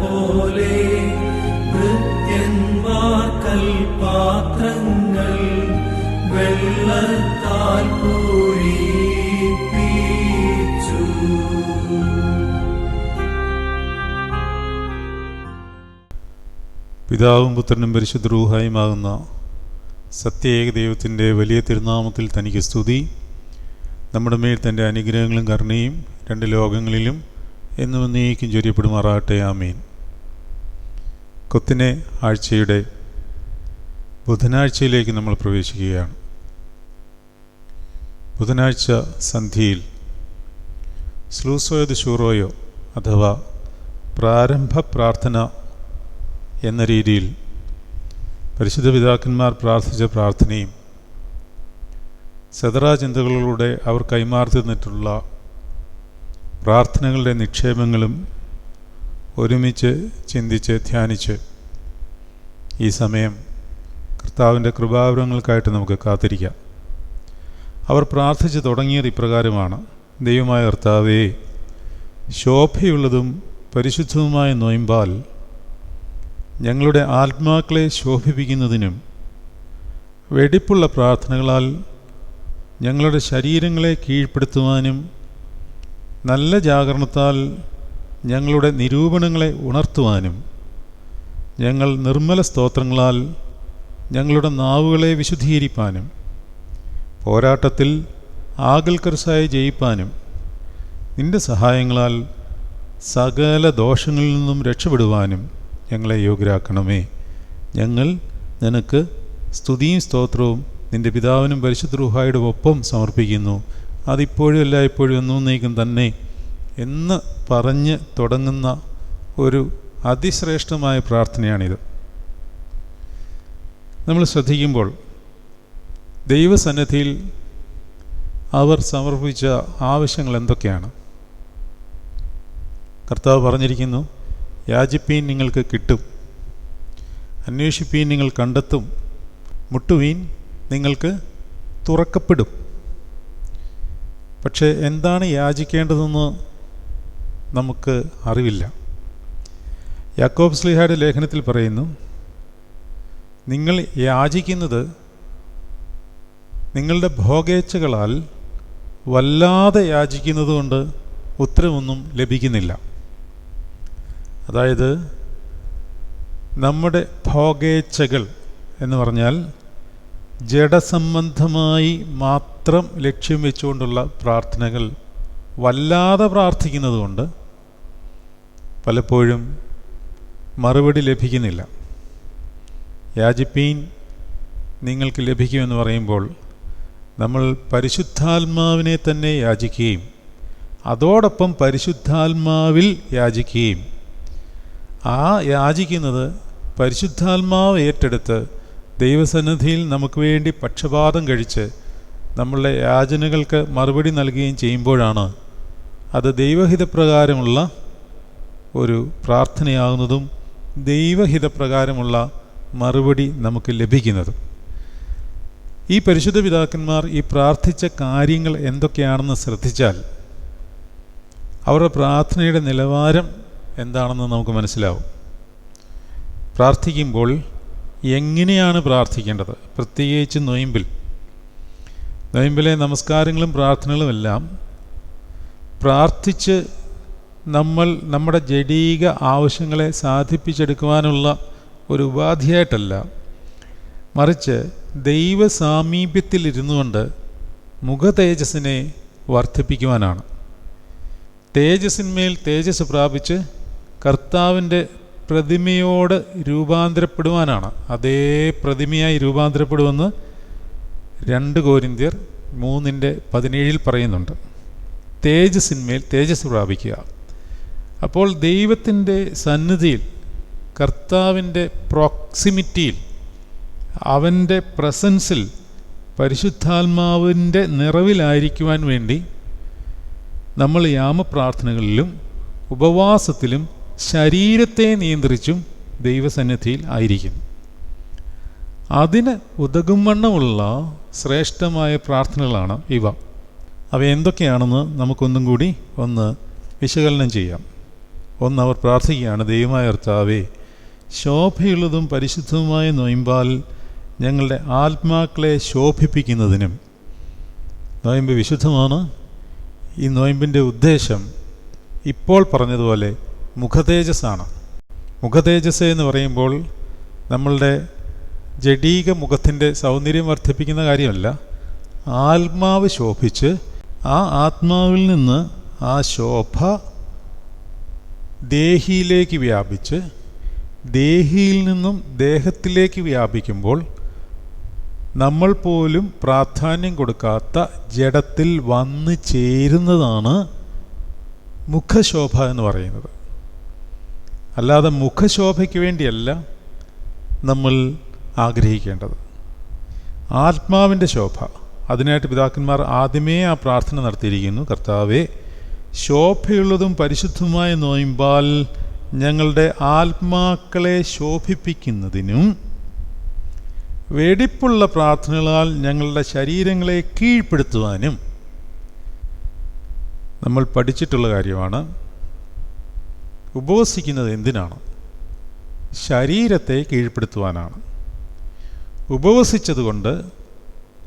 പോലെ കൽപാത്രങ്ങൾ വെള്ളത്താൽ പിതാവും പുത്രനും പരിശുദ്ധ റൂഹായുമാകുന്ന സത്യേക ദൈവത്തിന്റെ വലിയ തിരുനാമത്തിൽ തനിക്ക് സ്തുതി. നമ്മുടെ മേൽ തന്റെ അനുഗ്രഹങ്ങളും കരുണയും രണ്ട് ലോകങ്ങളിലും എന്നും നീക്കും ചൊരിയപ്പെടുമാറാകട്ടെ. ആമീൻ. കൊത്തിനെ ആഴ്ചയുടെ ബുധനാഴ്ചയിലേക്ക് നമ്മൾ പ്രവേശിക്കുകയാണ്. ബുധനാഴ്ച സന്ധ്യയിൽ സ്ലൂസോയത് ഷൂറോയോ അഥവാ പ്രാരംഭ പ്രാർത്ഥന എന്ന രീതിയിൽ പരിശുദ്ധ പിതാക്കന്മാർ പ്രാർത്ഥിച്ച പ്രാർത്ഥനയും സദറാ ചിന്തകളിലൂടെ അവർ കൈമാറി തന്നിട്ടുള്ള പ്രാർത്ഥനകളുടെ നിക്ഷേപങ്ങളും ഒരുമിച്ച് ചിന്തിച്ച് ധ്യാനിച്ച് ഈ സമയം കർത്താവിന്റെ കൃപാവരങ്ങൾക്കായിട്ട് നമുക്ക് കാത്തിരിക്കാം. അവർ പ്രാർത്ഥിച്ച് തുടങ്ങിയത് ഇപ്രകാരമാണ്. ദൈവമായ കർത്താവേ ശോഭയുള്ളതും പരിശുദ്ധവുമായ നൊയമ്പാൽ ഞങ്ങളുടെ ആത്മാക്കളെ ശോഭിപ്പിക്കുന്നതിനും വെടിപ്പുള്ള പ്രാർത്ഥനകളാൽ ഞങ്ങളുടെ ശരീരങ്ങളെ കീഴ്പ്പെടുത്തുവാനും നല്ല ജാഗരണത്താൽ ഞങ്ങളുടെ നിരൂപണങ്ങളെ ഉണർത്തുവാനും ഞങ്ങൾ നിർമ്മല സ്തോത്രങ്ങളാൽ ഞങ്ങളുടെ നാവുകളെ വിശുദ്ധീകരിപ്പാനും പോരാട്ടത്തിൽ ആകൽക്കർസായി ജയിപ്പാനും നിന്റെ സഹായങ്ങളാൽ സകല ദോഷങ്ങളിൽ നിന്നും രക്ഷപ്പെടുവാനും ഞങ്ങളെ യോഗ്യരാക്കണമേ. ഞങ്ങൾ നിനക്ക് സ്തുതിയും സ്തോത്രവും നിന്റെ പിതാവിനും പരിശുദ്ധ റുഹായുടെ ഒപ്പം സമർപ്പിക്കുന്നു. അതിപ്പോഴും എല്ലായ്പ്പോഴും എന്നേക്കും തന്നെ. എന്ന് പറഞ്ഞ് തുടങ്ങുന്ന ഒരു അതിശ്രേഷ്ഠമായ പ്രാർത്ഥനയാണിത്. നമ്മൾ ശ്രദ്ധിക്കുമ്പോൾ ദൈവസന്നിധിയിൽ അവർ സമർപ്പിച്ച ആവശ്യങ്ങൾ എന്തൊക്കെയാണ്? കർത്താവ് പറഞ്ഞിരിക്കുന്നു യാചിപ്പീൻ നിങ്ങൾക്ക് കിട്ടും അന്വേഷിപ്പീൻ നിങ്ങൾ കണ്ടെത്തും മുട്ടുവീൻ നിങ്ങൾക്ക് തുറക്കപ്പെടും. പക്ഷേ എന്താണ് യാചിക്കേണ്ടതെന്ന് നമുക്ക് അറിവില്ല. യാക്കോബ് സ്ലിഹയുടെ ലേഖനത്തിൽ പറയുന്നു നിങ്ങൾ യാചിക്കുന്നത് നിങ്ങളുടെ ഭോഗേച്ഛകളാൽ വല്ലാതെ യാചിക്കുന്നതുകൊണ്ട് ഉത്തരവൊന്നും ലഭിക്കുന്നില്ല. അതായത് നമ്മുടെ ഭോഗേച്ഛകൾ എന്ന് പറഞ്ഞാൽ ജഡസംബന്ധമായി മാത്രം ലക്ഷ്യം വെച്ചുകൊണ്ടുള്ള പ്രാർത്ഥനകൾ വല്ലാതെ പ്രാർത്ഥിക്കുന്നതുകൊണ്ട് പലപ്പോഴും മറുപടി ലഭിക്കുന്നില്ല. യാജിപ്പീൻ നിങ്ങൾക്ക് ലഭിക്കുമെന്ന് പറയുമ്പോൾ നമ്മൾ പരിശുദ്ധാത്മാവിനെ തന്നെ യാചിക്കുകയും അതോടൊപ്പം പരിശുദ്ധാത്മാവിൽ യാചിക്കുകയും ആ യാചിക്കുന്നത് പരിശുദ്ധാത്മാവ് ഏറ്റെടുത്ത് ദൈവസന്നിധിയിൽ നമുക്ക് വേണ്ടി പക്ഷപാതം കഴിച്ച് നമ്മളുടെ യാചനകൾക്ക് മറുപടി നൽകുകയും ചെയ്യുമ്പോഴാണ് അത് ദൈവഹിതപ്രകാരമുള്ള ഒരു പ്രാർത്ഥനയാകുന്നതും ദൈവഹിതപ്രകാരമുള്ള മറുപടി നമുക്ക് ലഭിക്കുന്നതും. ഈ പരിശുദ്ധ പിതാക്കന്മാർ ഈ പ്രാർത്ഥിച്ച കാര്യങ്ങൾ എന്തൊക്കെയാണെന്ന് ശ്രദ്ധിച്ചാൽ അവരുടെ പ്രാർത്ഥനയുടെ നിലവാരം എന്താണെന്ന് നമുക്ക് മനസ്സിലാവും. പ്രാർത്ഥിക്കുമ്പോൾ എങ്ങനെയാണ് പ്രാർത്ഥിക്കേണ്ടത്? പ്രത്യേകിച്ച് നൊയിമ്പിൽ. നൊയിമ്പിലെ നമസ്കാരങ്ങളും പ്രാർത്ഥനകളും എല്ലാം പ്രാർത്ഥിച്ച് നമ്മൾ നമ്മുടെ ജഡീക ആവശ്യങ്ങളെ സാധിപ്പിച്ചെടുക്കുവാനുള്ള ഒരു ഉപാധിയായിട്ടല്ല. മറിച്ച് ദൈവ സാമീപ്യത്തിലിരുന്നു കൊണ്ട് മുഖ തേജസ്സിനെ വർദ്ധിപ്പിക്കുവാനാണ്. തേജസ്സിന്മേൽ തേജസ് പ്രാപിച്ച് കർത്താവിന്റെ പ്രതിമയോട് രൂപാന്തരപ്പെടുവാനാണ്. അതേ പ്രതിമയായി രൂപാന്തരപ്പെടുമെന്ന് രണ്ട് കോരിന്ത്യർ മൂന്നിന്റെ പതിനേഴിൽ പറയുന്നുണ്ട്. തേജസ്സിന്മേൽ തേജസ് പ്രാപിക്കുക. അപ്പോൾ ദൈവത്തിന്റെ സന്നിധിയിൽ കർത്താവിന്റെ പ്രോക്സിമിറ്റിയിൽ അവന്റെ പ്രസൻസിൽ പരിശുദ്ധാത്മാവിന്റെ നിറവിലായിരിക്കുവാൻ വേണ്ടി നമ്മൾ യാമപ്രാർത്ഥനകളിലും ഉപവാസത്തിലും ശരീരത്തെ നിയന്ത്രിച്ചും ദൈവസന്നിധിയിൽ ആയിരിക്കും. അതിന് ഉതകുംവണ്ണമുള്ള ശ്രേഷ്ഠമായ പ്രാർത്ഥനകളാണ് ഇവ. അവ എന്തൊക്കെയാണെന്ന് നമുക്കൊന്നും കൂടി ഒന്ന് വിശകലനം ചെയ്യാം. ഒന്ന് അവർ പ്രാർത്ഥിക്കുകയാണ് ദൈവമായ കർത്താവേ ശോഭയുള്ളതും പരിശുദ്ധവുമായ നൊയമ്പാൽ ഞങ്ങളുടെ ആത്മാക്കളെ ശോഭിപ്പിക്കുന്നതിനും നൊയമ്പ് വിശുദ്ധമാണ്. ഈ നൊയമ്പിന്റെ ഉദ്ദേശം ഇപ്പോൾ പറഞ്ഞതുപോലെ മുഖതേജസ്സാണ്. മുഖതേജസ് എന്ന് പറയുമ്പോൾ നമ്മളുടെ ജഡീക മുഖത്തിന്റെ സൗന്ദര്യം വർദ്ധിപ്പിക്കുന്ന കാര്യമല്ല ആത്മാവ് ശോഭിച്ച് ആ ആത്മാവിൽ നിന്ന് ആ ശോഭ ദേഹിയിലേക്ക് വ്യാപിച്ച് ദേഹിയിൽ നിന്നും ദേഹത്തിലേക്ക് വ്യാപിക്കുമ്പോൾ നമ്മൾ പോലും പ്രാധാന്യം കൊടുക്കാത്ത ജഡത്തിൽ വന്നു ചേരുന്നതാണ് മുഖശോഭ എന്ന് പറയുന്നത്. അല്ലാതെ മുഖശോഭയ്ക്ക് വേണ്ടിയല്ല നമ്മൾ ആഗ്രഹിക്കേണ്ടത്. ആത്മാവിന്റെ ശോഭ. അതിനായിട്ട് പിതാക്കന്മാർ ആദ്യമേ ആ പ്രാർത്ഥന നടത്തിയിരിക്കുന്നു. കർത്താവെ ശോഭയുള്ളതും പരിശുദ്ധമായ നോയിമ്പാൽ ഞങ്ങളുടെ ആത്മാക്കളെ ശോഭിപ്പിക്കുന്നതിനും വെടിപ്പുള്ള പ്രാർത്ഥനകളാൽ ഞങ്ങളുടെ ശരീരങ്ങളെ കീഴ്പ്പെടുത്തുവാനും നമ്മൾ പഠിച്ചിട്ടുള്ള കാര്യമാണ്. ഉപവസിക്കുന്നത് എന്തിനാണ്? ശരീരത്തെ കീഴ്പ്പെടുത്തുവാനാണ്. ഉപവസിച്ചതുകൊണ്ട്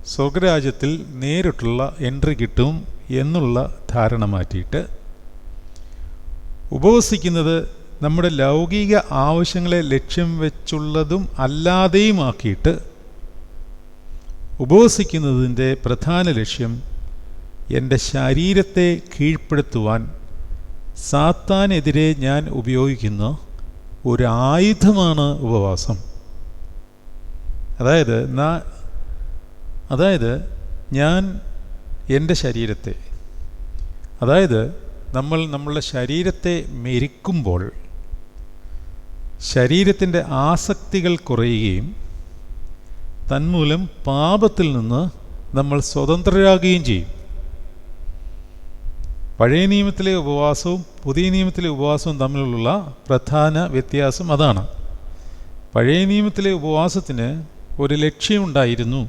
സ്വർഗരാജ്യത്തിൽ നേരിട്ടുള്ള എൻട്രി കിട്ടും എന്നുള്ള ധാരണ മാറ്റിയിട്ട് ഉപവസിക്കുന്നത് നമ്മുടെ ലൗകിക ആവശ്യങ്ങളെ ലക്ഷ്യം വെച്ചുള്ളതും അല്ലാതെയുമാക്കിയിട്ട് ഉപവസിക്കുന്നതിന്റെ പ്രധാന ലക്ഷ്യം എന്റെ ശരീരത്തെ കീഴ്പ്പെടുത്തുവാൻ സാത്താനെതിരെ ഞാൻ ഉപയോഗിക്കുന്ന ഒരു ആയുധമാണ് ഉപവാസം. അതായത് അതായത് ഞാൻ എന്റെ ശരീരത്തെ അതായത് നമ്മൾ നമ്മളുടെ ശരീരത്തെ മെരിക്കുമ്പോൾ ശരീരത്തിന്റെ ആസക്തികൾ കുറയുകയും തന്മൂലം പാപത്തിൽ നിന്ന് നമ്മൾ സ്വതന്ത്രരാകുകയും ചെയ്യും. പഴയ നിയമത്തിലെ ഉപവാസവും പുതിയ നിയമത്തിലെ ഉപവാസവും തമ്മിലുള്ള പ്രധാന വ്യത്യാസം അതാണ്. പഴയ നിയമത്തിലെ ഉപവാസത്തിന് ഒരു ലക്ഷ്യമുണ്ടായിരുന്നു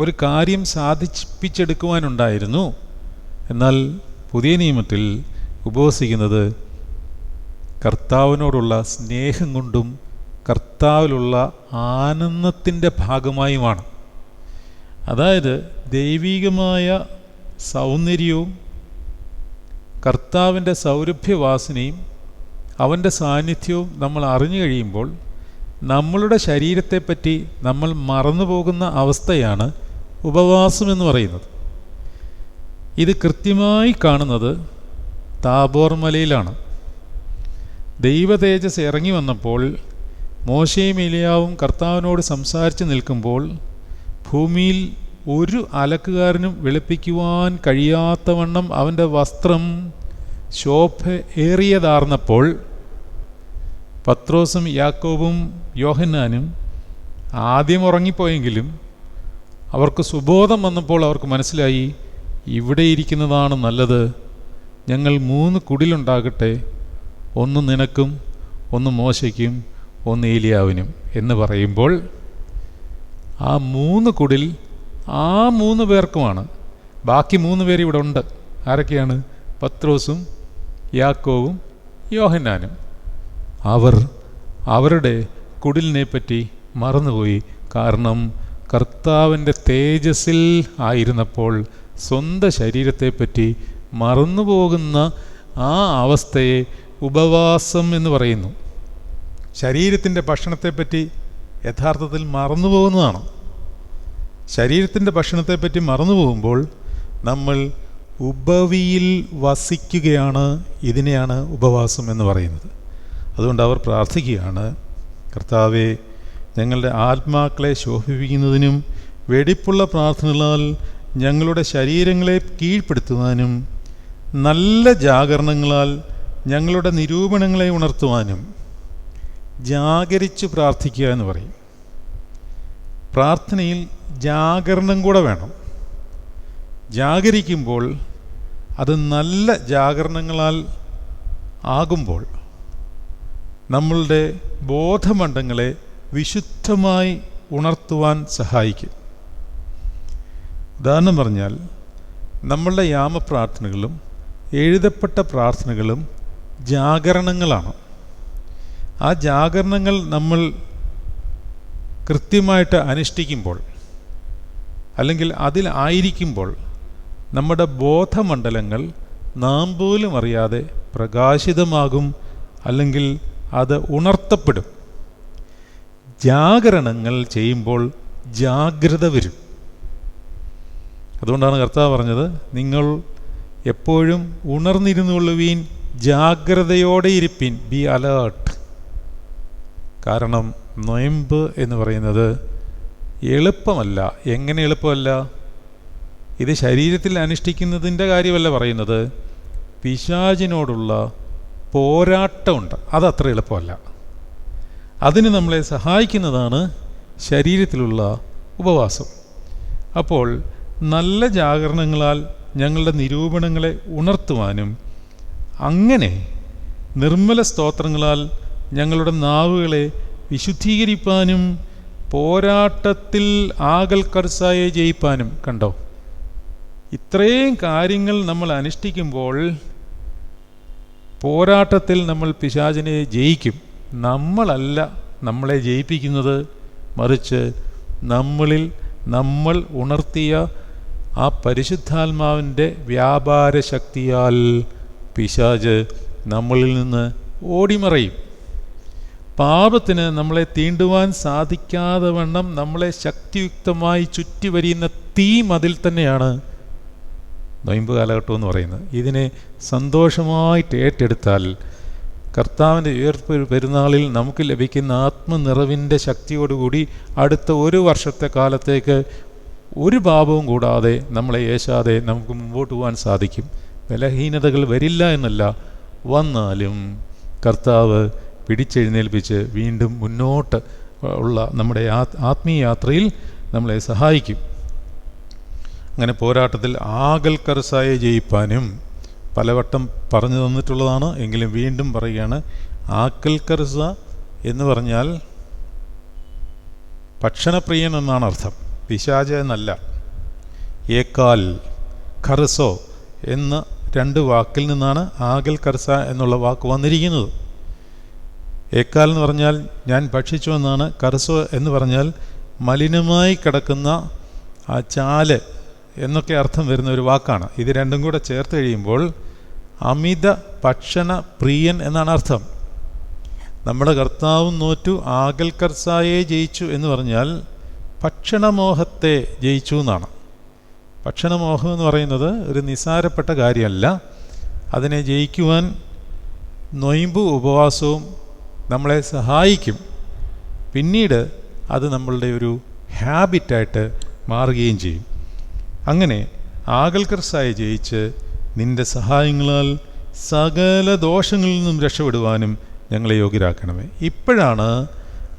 ഒരു കാര്യം സാധിപ്പിച്ചെടുക്കുവാനുണ്ടായിരുന്നു. എന്നാൽ പുതിയ നിയമത്തിൽ ഉപവസിക്കുന്നത് കർത്താവിനോടുള്ള സ്നേഹം കൊണ്ടും കർത്താവിലുള്ള ആനന്ദത്തിന്റെ ഭാഗമായുമാണ്. അതായത് ദൈവികമായ സൗന്ദര്യവും കർത്താവിന്റെ സൗരഭ്യവാസനയും അവന്റെ സാന്നിധ്യവും നമ്മൾ അറിഞ്ഞു കഴിയുമ്പോൾ നമ്മളുടെ ശരീരത്തെപ്പറ്റി നമ്മൾ മറന്നു പോകുന്ന അവസ്ഥയാണ് ഉപവാസം എന്ന് പറയുന്നത്. ഇത് കൃത്യമായി കാണുന്നത് താബോർ മലയിലാണ്. ദൈവ തേജസ് ഇറങ്ങി വന്നപ്പോൾ മോശയും ഇലിയാവും കർത്താവിനോട് സംസാരിച്ച് നിൽക്കുമ്പോൾ ഭൂമിയിൽ ഒരു അലക്കുകാരനും വെളുപ്പിക്കുവാൻ കഴിയാത്തവണ്ണം അവന്റെ വസ്ത്രം ശോഭ ഏറിയതാർന്നപ്പോൾ പത്രോസും യാക്കോബും യോഹന്നാനും ആദ്യം ഉറങ്ങിപ്പോയെങ്കിലും അവർക്ക് സുബോധം വന്നപ്പോൾ അവർക്ക് മനസ്സിലായി ഇവിടെ ഇരിക്കുന്നതാണ് നല്ലത്. ഞങ്ങൾ മൂന്ന് കുടിലുണ്ടാകട്ടെ. ഒന്ന് നിനക്കും ഒന്ന് മോശയ്ക്കും ഒന്ന് ഏലിയാവിനും. എന്ന് പറയുമ്പോൾ ആ മൂന്ന് കുടിൽ ആ മൂന്ന് പേർക്കുമാണ്. ബാക്കി മൂന്ന് പേര് ഇവിടെ ഉണ്ട്. ആരൊക്കെയാണ്? പത്രോസും യാക്കോവും യോഹന്നാനും. അവർ അവരുടെ കുടിലിനെ പറ്റി മറന്നുപോയി. കാരണം കർത്താവിന്റെ തേജസ്സിൽ ആയിരുന്നപ്പോൾ സ്വന്തം ശരീരത്തെപ്പറ്റി മറന്നുപോകുന്ന ആ അവസ്ഥയെ ഉപവാസം എന്ന് പറയുന്നു. ശരീരത്തിന്റെ ഭക്ഷണത്തെപ്പറ്റി യഥാർത്ഥത്തിൽ മറന്നുപോകുന്നതാണ്. ശരീരത്തിന്റെ ഭക്ഷണത്തെപ്പറ്റി മറന്നു പോകുമ്പോൾ നമ്മൾ ഉപവിയിൽ വസിക്കുകയാണ് ഇതിനെയാണ് ഉപവാസം എന്ന് പറയുന്നത്. അതുകൊണ്ട് അവർ പ്രാർത്ഥിക്കുകയാണ് കർത്താവെ ഞങ്ങളുടെ ആത്മാക്കളെ ശോഭിപ്പിക്കുന്നതിനും വെടിപ്പുള്ള പ്രാർത്ഥനകളാൽ ഞങ്ങളുടെ ശരീരങ്ങളെ കീഴ്പ്പെടുത്തുവാനും നല്ല ജാഗരണങ്ങളാൽ ഞങ്ങളുടെ നിരൂപണങ്ങളെ ഉണർത്തുവാനും ജാഗരിച്ച് പ്രാർത്ഥിക്കുക എന്ന് പറയും. പ്രാർത്ഥനയിൽ ജാഗരണം കൂടെ വേണം. ജാഗരിക്കുമ്പോൾ അത് നല്ല ജാഗരണങ്ങളാൽ ആകുമ്പോൾ നമ്മളുടെ ബോധമണ്ഡങ്ങളെ വിശുദ്ധമായി ഉണർത്തുവാൻ സഹായിക്കും. ഉദാഹരണം പറഞ്ഞാൽ നമ്മളുടെ യാമപ്രാർത്ഥനകളും എഴുതപ്പെട്ട പ്രാർത്ഥനകളും ജാഗരണങ്ങളാണ്. ആ ജാഗരണങ്ങൾ നമ്മൾ കൃത്യമായിട്ട് അനുഷ്ഠിക്കുമ്പോൾ അല്ലെങ്കിൽ അതിൽ ആയിരിക്കുമ്പോൾ നമ്മുടെ ബോധമണ്ഡലങ്ങൾ നാം പോലും അറിയാതെ പ്രകാശിതമാകും അല്ലെങ്കിൽ അത് ഉണർത്തപ്പെടും. ജാഗരണങ്ങൾ ചെയ്യുമ്പോൾ ജാഗ്രത വരും. അതുകൊണ്ടാണ് കർത്താവ് പറഞ്ഞത് നിങ്ങൾ എപ്പോഴും ഉണർന്നിരുന്നുകൊള്ളുവീൻ ജാഗ്രതയോടെ ഇരിപ്പിൻ ബി അലേർട്ട് കാരണം നൊയമ്പ് എന്ന് പറയുന്നത് എളുപ്പമല്ല. എങ്ങനെ എളുപ്പമല്ല? ഇത് ശരീരത്തിൽ അനുഷ്ഠിക്കുന്നതിന്റെ കാര്യമല്ല പറയുന്നത്. പിശാചിനോടുള്ള പോരാട്ടമുണ്ട്. അതത്ര എളുപ്പമല്ല. അതിന് നമ്മളെ സഹായിക്കുന്നതാണ് ശരീരത്തിലുള്ള ഉപവാസം. അപ്പോൾ നല്ല ജാഗരണങ്ങളാൽ ഞങ്ങളുടെ നിരൂപണങ്ങളെ ഉണർത്തുവാനും അങ്ങനെ നിർമ്മല സ്തോത്രങ്ങളാൽ ഞങ്ങളുടെ നാവുകളെ വിശുദ്ധീകരിപ്പാനും പോരാട്ടത്തിൽ ആകൽ കർസായെ ജയിപ്പാനും കണ്ടോ? ഇത്രയും കാര്യങ്ങൾ നമ്മൾ അനുഷ്ഠിക്കുമ്പോൾ പോരാട്ടത്തിൽ നമ്മൾ പിശാചിനെ ജയിക്കും. നമ്മളല്ല നമ്മളെ ജയിപ്പിക്കുന്നത് മറിച്ച് നമ്മളിൽ നമ്മൾ ഉണർത്തിയ ആ പരിശുദ്ധാത്മാവിന്റെ വ്യാപാര ശക്തിയാൽ പിശാജ് നമ്മളിൽ നിന്ന് ഓടിമറയും. പാപത്തിന് നമ്മളെ തീണ്ടുവാൻ സാധിക്കാതെ വണ്ണം നമ്മളെ ശക്തിയുക്തമായി ചുറ്റി വരിയുന്ന തീ മതിൽ തന്നെയാണ് നൊയമ്പ് കാലഘട്ടം എന്ന് പറയുന്നത്. ഇതിനെ സന്തോഷമായിട്ട് ഏറ്റെടുത്താൽ കർത്താവിന്റെ ഉയർപ്പ് പെരുന്നാളിൽ നമുക്ക് ലഭിക്കുന്ന ആത്മനിറവിന്റെ ശക്തിയോടുകൂടി അടുത്ത ഒരു വർഷത്തെ കാലത്തേക്ക് ഒരു പാപവും കൂടാതെ നമ്മളെ ഏശാതെ നമുക്ക് മുമ്പോട്ട് പോകാൻ സാധിക്കും. ബലഹീനതകൾ വരില്ല എന്നല്ല. വന്നാലും കർത്താവ് പിടിച്ചെഴുന്നേൽപ്പിച്ച് വീണ്ടും മുന്നോട്ട് ഉള്ള നമ്മുടെ ആത്മീയ യാത്രയിൽ നമ്മളെ സഹായിക്കും. അങ്ങനെ പോരാട്ടത്തിൽ ആകൽ കർസായെ ജയിപ്പാനും പലവട്ടം പറഞ്ഞു തന്നിട്ടുള്ളതാണ്. എങ്കിലും വീണ്ടും പറയുകയാണ് ആക്കൽ കർസ എന്ന് പറഞ്ഞാൽ ഭക്ഷണപ്രിയൻ എന്നാണ് അർത്ഥം. പിശാച എന്നല്ല. ഏക്കാൽ ഖർസോ എന്ന രണ്ട് വാക്കിൽ നിന്നാണ് ആകൽ കർസ എന്നുള്ള വാക്ക് വന്നിരിക്കുന്നത്. ഏക്കാൽ എന്ന് പറഞ്ഞാൽ ഞാൻ ഭക്ഷിച്ചു എന്നാണ് കർസോ എന്ന് പറഞ്ഞാൽ മലിനമായി കിടക്കുന്ന ആ ചാൽ എന്നൊക്കെ അർത്ഥം വരുന്ന ഒരു വാക്കാണ്. ഇത് രണ്ടും കൂടെ ചേർത്ത് കഴിയുമ്പോൾ അമിത ഭക്ഷണ പ്രിയൻ എന്നാണ് അർത്ഥം. നമ്മുടെ കർത്താവും നോറ്റു ആകൽ കർസായെ ജയിച്ചു എന്ന് പറഞ്ഞാൽ ഭക്ഷണമോഹത്തെ ജയിച്ചു എന്നാണ്. ഭക്ഷണമോഹം എന്ന് പറയുന്നത് ഒരു നിസാരപ്പെട്ട കാര്യമല്ല. അതിനെ ജയിക്കുവാൻ നൊയിമ്പും ഉപവാസവും നമ്മളെ സഹായിക്കും. പിന്നീട് അത് നമ്മളുടെ ഒരു ഹാബിറ്റായിട്ട് മാറുകയും ചെയ്യും. അങ്ങനെ ആകൽക്കർസായി ജയിച്ച് നിന്റെ സഹായങ്ങളാൽ സകല ദോഷങ്ങളിൽ നിന്നും രക്ഷപ്പെടുവാനും ഞങ്ങളെ യോഗ്യരാക്കണമേ. ഇപ്പോഴാണ്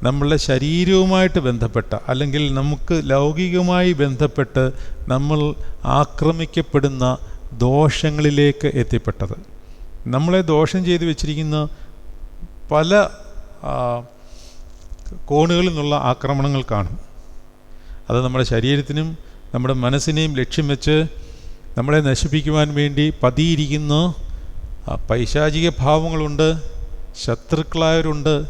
നമ്മളുടെ ശരീരവുമായിട്ട് ബന്ധപ്പെട്ട അല്ലെങ്കിൽ നമുക്ക് ലൗകികമായി ബന്ധപ്പെട്ട് നമ്മൾ ആക്രമിക്കപ്പെടുന്ന ദോഷങ്ങളിലേക്ക് എത്തിപ്പെട്ടത്. നമ്മളെ ദോഷം ചെയ്തു വെച്ചിരിക്കുന്ന പല കോണുകളിൽ നിന്നുള്ള ആക്രമണങ്ങൾ കാണും. അത് നമ്മുടെ ശരീരത്തിനും നമ്മുടെ മനസ്സിനെയും ലക്ഷ്യം വെച്ച് നമ്മളെ നശിപ്പിക്കുവാൻ വേണ്ടി പതിയിരിക്കുന്ന. പൈശാചിക ഭാവങ്ങളുണ്ട് ശത്രുക്കളായവരുണ്ട്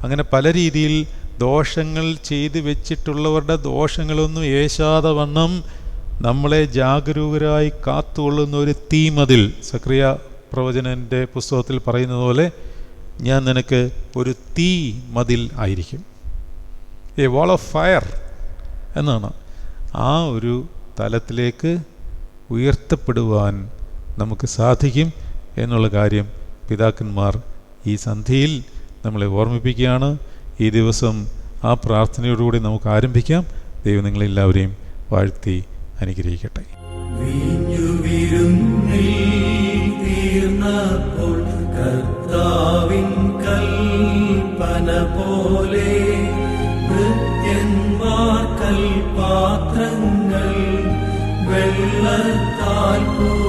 അങ്ങനെ പല രീതിയിൽ ദോഷങ്ങൾ ചെയ്തു വെച്ചിട്ടുള്ളവരുടെ ദോഷങ്ങളൊന്നും ഏശാതെ വണ്ണം നമ്മളെ ജാഗരൂകരായി കാത്തുകൊള്ളുന്ന ഒരു തീമതിൽ സക്രിയ പ്രവചനന്റെ പുസ്തകത്തിൽ പറയുന്നത് പോലെ ഞാൻ നിനക്ക് ഒരു തീ മതിൽ ആയിരിക്കും. എ വാൾ ഓഫ് ഫയർ എന്നാണ്. ആ ഒരു തലത്തിലേക്ക് ഉയർത്തപ്പെടുവാൻ നമുക്ക് സാധിക്കും എന്നുള്ള കാര്യം പിതാക്കന്മാർ ഈ സന്ധിയിൽ നമ്മളെ ഓർമ്മിപ്പിക്കുകയാണ്. ഈ ദിവസം ആ പ്രാർത്ഥനയോടുകൂടി നമുക്ക് ആരംഭിക്കാം. ദൈവം നിങ്ങളെല്ലാവരെയും വാഴ്ത്തി അനുഗ്രഹിക്കട്ടെ. തീർന്നപ്പോൾ കൽപ്പന പോലെ കൽപാത്രങ്ങൾ വെള്ളത്താൽ പൂരിപ്പിച്ചു